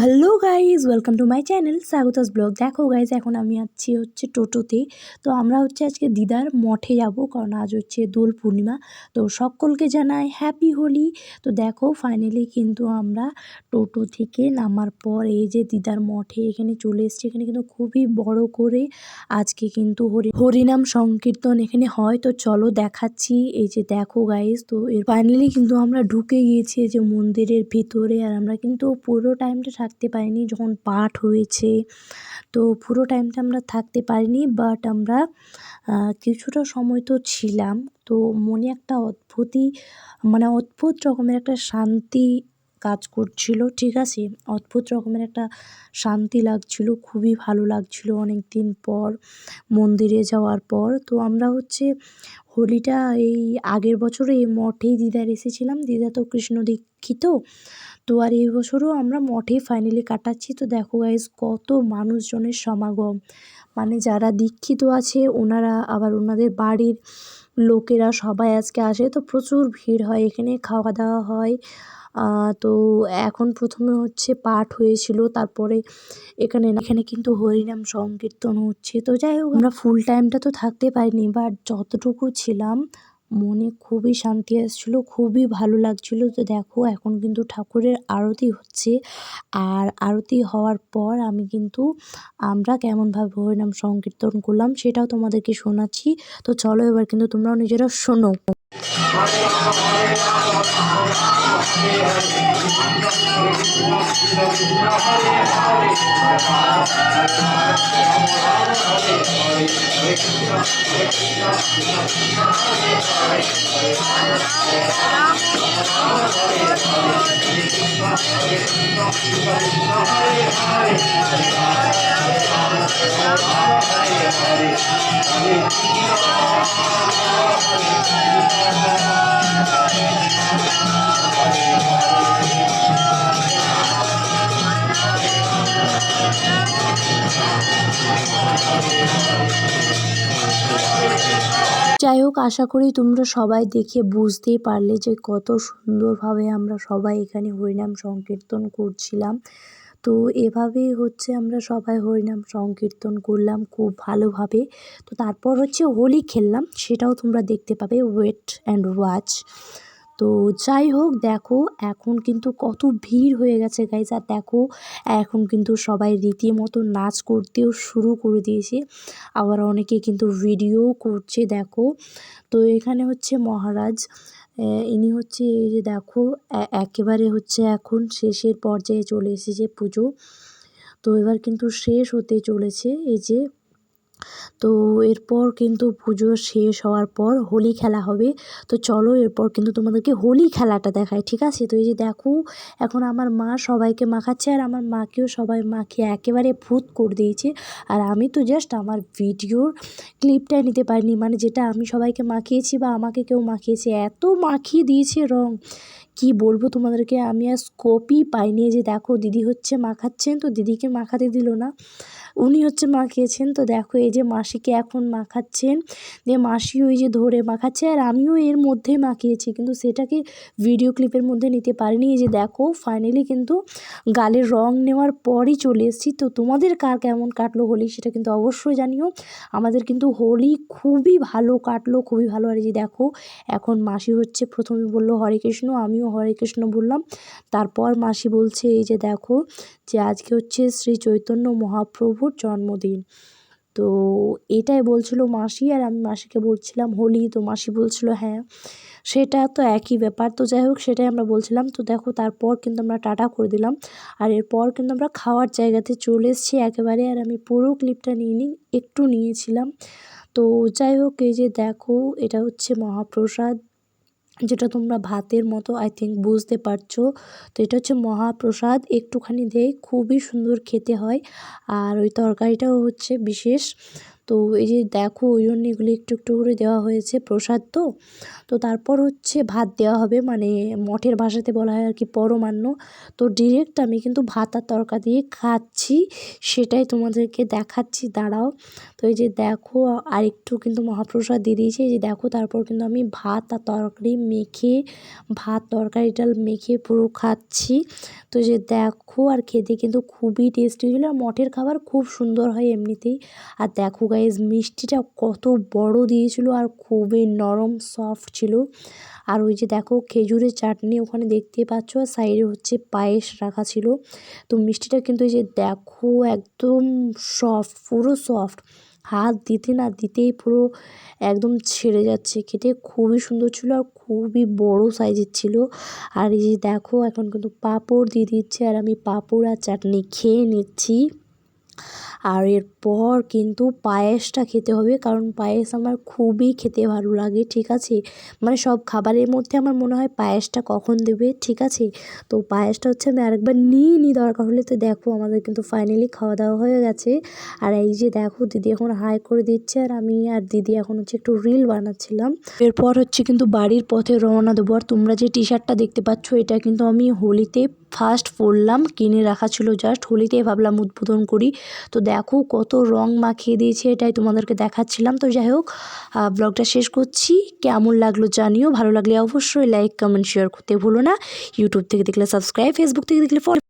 Hello guys welcome to my channel Swagata's blog দেখো guys এখন আমি আছি হচ্ছে টোটোতে। তো আমরা হচ্ছে আজকে দিদার মঠে যাব, কারণ আজ হচ্ছে দোল পূর্ণিমা। তো সকলকে জানাই হ্যাপি হোলি তো দেখো ফাইনালি কিন্তু আমরা টোটো থেকে নামার পর এই যে দিদার মঠে এখানে চলে এসেছি। এখানে কিন্তু খুবই বড় করে আজকে কিন্তু হরি, হরিনাম সংকীর্তন এখানে হয়। তো চলো দেখাচ্ছি। এই যে দেখো গাইজ তো এর ফাইনালি কিন্তু আমরা ঢুকে গিয়েছি যে মন্দিরের ভিতরে। আর আমরা কিন্তু পুরো টাইমটা থাকতে পারিনি যখন পাঠ হয়েছে। তো পুরো টাইমটা আমরা থাকতে পারিনি বাট আমরা কিছুটা সময় তো ছিলাম। তো মনে একটা অদ্ভুতই মানে অদ্ভুত রকমের একটা শান্তি কাজ করছিল, ঠিক আছে? অদ্ভুত রকমের একটা শান্তি লাগছিল, খুবই ভালো লাগছিল অনেক দিন পর, মন্দিরে যাওয়ার পর। তো আমরা হচ্ছে হোলিটা এই আগের বছরে মঠেই দিদার এসেছিলাম। দিদা তো কৃষ্ণ দীক্ষিত। তো আর এই বছরও আমরা মঠেই ফাইনালি কাটাচ্ছি। তো দেখো গাইজ কত মানুষজনের সমাগম। মানে যারা দীক্ষিত আছে, ওনারা আবার ওনাদের বাড়ির লোকেরা সবাই আজকে আসে, তো প্রচুর ভিড় হয়, এখানে খাওয়া দাওয়া হয় তো এখন প্রথমে হচ্ছে পাঠ হয়েছিল, তারপরে এখানে এখানে কিন্তু হরিনাম সংকীর্তন হচ্ছে। তো যাই হোক, আমরা ফুল টাইমটা তো থাকতে পারিনি বাট যতটুকু ছিলাম মনে খুবই শান্তি আসছিল, খুবই ভালো লাগছিল। তো দেখো, এখন কিন্তু ঠাকুরের আরতি হচ্ছে। আর আরতি হওয়ার পর আমি কিন্তু আমরা কেমনভাবে হরিনাম সংকীর্তন করলাম সেটাও তোমাদেরকে শোনাচ্ছি। তো চলো এবার কিন্তু তোমরাও নিজেরা শোনো। Hare Hare যাই হোক, আশা করি তোমরা সবাই দেখে বুঝতেই পারলে যে কত সুন্দরভাবে আমরা সবাই এখানে হরিনাম সংকীর্তন করছিলাম। তো এভাবেই হচ্ছে আমরা সবাই হরিনাম সংকীর্তন করলাম খুব ভালোভাবে। তো তারপর হচ্ছে হোলি খেললাম, সেটাও তোমরা দেখতে পাবে ওয়েট অ্যান্ড ওয়াচ তো যাই হোক, দেখো, এখন কিন্তু কত ভিড় হয়ে গেছে গাইজ আর দেখো, এখন কিন্তু সবাই রীতিমতো নাচ করতেও শুরু করে দিয়েছে। আবার অনেকে কিন্তু ভিডিও করছে, দেখো। তো এখানে হচ্ছে মহারাজ ইনি হচ্ছে এই যে দেখো একেবারে হচ্ছে এখন শেষের পর্যায়ে চলে এসেছে পুজো। তো এবার কিন্তু শেষ হতে চলেছে, এই যে তো এরপর কিন্তু পুজো শেষ হওয়ার পর হোলি খেলা হবে। তো চলো এরপর কিন্তু তোমাদেরকে হোলি খেলাটা দেখায় ঠিক আছে? তো এই যে দেখো, এখন আমার মা সবাইকে মাখাচ্ছে আর আমার মাকেও সবাই মাখিয়ে একেবারে ভূত করে দিয়েছে। আর আমি তো জাস্ট আমার ভিডিওর ক্লিপটাই নিতে পারিনি মানে যেটা আমি সবাইকে মাখিয়েছি বা আমাকে কেউ মাখিয়েছে, এত মাখিয়ে দিয়েছে রং। কি বলব তোমাদেরকে, আমি আর স্কোপই পাইনি। যে দেখো, দিদি হচ্ছে মাখাচ্ছেন, তো দিদিকে মাখাতে দিল না। উনি হচ্ছে মাখিয়েছেন। তো দেখো এই যে মাসিকে এখন মাখাচ্ছেন। দিয়ে মাসি ওই যে ধরে মাখাচ্ছে আর আমিও এর মধ্যে মাখিয়েছি। কিন্তু সেটাকে ভিডিও ক্লিপের মধ্যে নিতে পারিনি। এই যে দেখো ফাইনালি কিন্তু গালের রং নেওয়ার পরই চলে এসেছি। তো তোমাদের কার কেমন কাটলো হোলি সেটা কিন্তু অবশ্যই জানিও। আমাদের কিন্তু হোলি খুবই ভালো কাটলো, খুবই ভালো। আর যে দেখো এখন মাসি হচ্ছে প্রথমে বলল হরে কৃষ্ণ, আমিও হরে কৃষ্ণ বললাম। তারপর মাসি বলছে এই যে দেখো যে আজকে হচ্ছে শ্রী চৈতন্য মহাপ্রভুর জন্মদিন। তো এটাই বলছিল মাসি আর আমি মাসিকে বলছিলাম হোলি, তো মাসি বলছিল হ্যাঁ সেটা তো একই ব্যাপার। তো যাই হোক, সেটাই আমরা বলছিলাম। তো দেখো, তারপর কিন্তু আমরা টাটা করে দিলাম। আর এরপর কিন্তু আমরা খাওয়ার জায়গাতে চলে এসেছি একেবারে। আর আমি পুরো ক্লিপটা নিইনি একটু নিয়েছিলাম। তো যাই হোক, এই যে দেখো, এটা হচ্ছে মহাপ্রসাদ। যেটা তোমরা ভাতের মতো আই থিঙ্ক বুঝতে পারছ। তো এটা হচ্ছে মহাপ্রসাদ। একটুখানি দেয় খুবই সুন্দর খেতে হয়। আর ওই তরকারিটাও হচ্ছে বিশেষ। তো এই যে দেখো, ওই জন্য এগুলি একটু একটু করে দেওয়া হয়েছে প্রসাদ তো। তো তারপর হচ্ছে ভাত দেওয়া হবে মানে মঠের ভাষাতে বলা হয় আর কি পরমান্ন। তো ডিরেক্ট আমি কিন্তু ভাত আর তরকা দিয়ে খাচ্ছি, সেটাই তোমাদেরকে দেখাচ্ছি, দাঁড়াও। তো এই যে দেখো আর একটু কিন্তু মহাপ্রসাদ দিয়ে দিয়েছে। এই যে দেখো, তারপর কিন্তু আমি ভাত আর তরকারি মেখে, ভাত, তরকারি, ডাল মেখে পুরো খাচ্ছি। তো যে দেখো, আর খেতে কিন্তু খুবই টেস্টি ছিল আর মঠের খাবার খুব সুন্দর হয় এমনিতেই। আর দেখো গাইজ মিষ্টিটা কত বড় দিয়েছিল আর খুবই নরম সফট ছিল। আর ওই যে দেখো, খেজুরের চাটনি ওখানে দেখতে পাচ্ছ, আর সাইডে হচ্ছে পায়েস রাখা ছিল। তো মিষ্টিটা কিন্তু এই যে দেখো, একদম সফট পুরো সফট হাত দিতে না দিতেই পুরো একদম ছেড়ে যাচ্ছে। খেতে খুবই সুন্দর ছিল আর খুবই বড় সাইজের ছিল। আর এই যে দেখো, এখন কিন্তু পাঁপড় দিয়ে দিচ্ছে, আর আমি পাঁপড় আর চাটনি খেয়ে নিচ্ছি। আর এরপর কিন্তু পায়েসটা খেতে হবে, কারণ পায়েস আমার খুবই খেতে ভালো লাগে, ঠিক আছে? মানে সব খাবারের মধ্যে আমার মনে হয় পায়েসটা কখন দেবে, ঠিক আছে? তো পায়েসটা হচ্ছে আমি আরেকবার নিয়ে নিই, দরকার হলে তো দেখো আমাদের কিন্তু ফাইনালি খাওয়া দাওয়া হয়ে গেছে। আর এই যে দেখো দিদি এখন হাই করে দিচ্ছে, আর আমি আর দিদি এখন হচ্ছে একটু রিল বানাচ্ছিলাম। এরপর হচ্ছে কিন্তু বাড়ির পথে রওনা দেবো, আর তোমরা যে টি শার্টটা দেখতে পাচ্ছ, এটা কিন্তু আমি হোলিতে ফার্স্ট পরলাম, কিনে রাখা ছিল জাস্ট হোলিতে ভাবলাম উদ্বোধন করি। তো দেখো কত রং মাখিয়ে দিয়েছে এটাই তোমাদেরকে দেখাচ্ছিলাম। তো যাই হোক ব্লগটা শেষ করছি। কেমন লাগল জানিও, ভালো লাগলে অবশ্যই লাইক কমেন্ট শেয়ার করতে ভুলো না। ইউটিউব থেকে দেখলে সাবস্ক্রাইব ফেসবুক থেকে দেখলে ফলো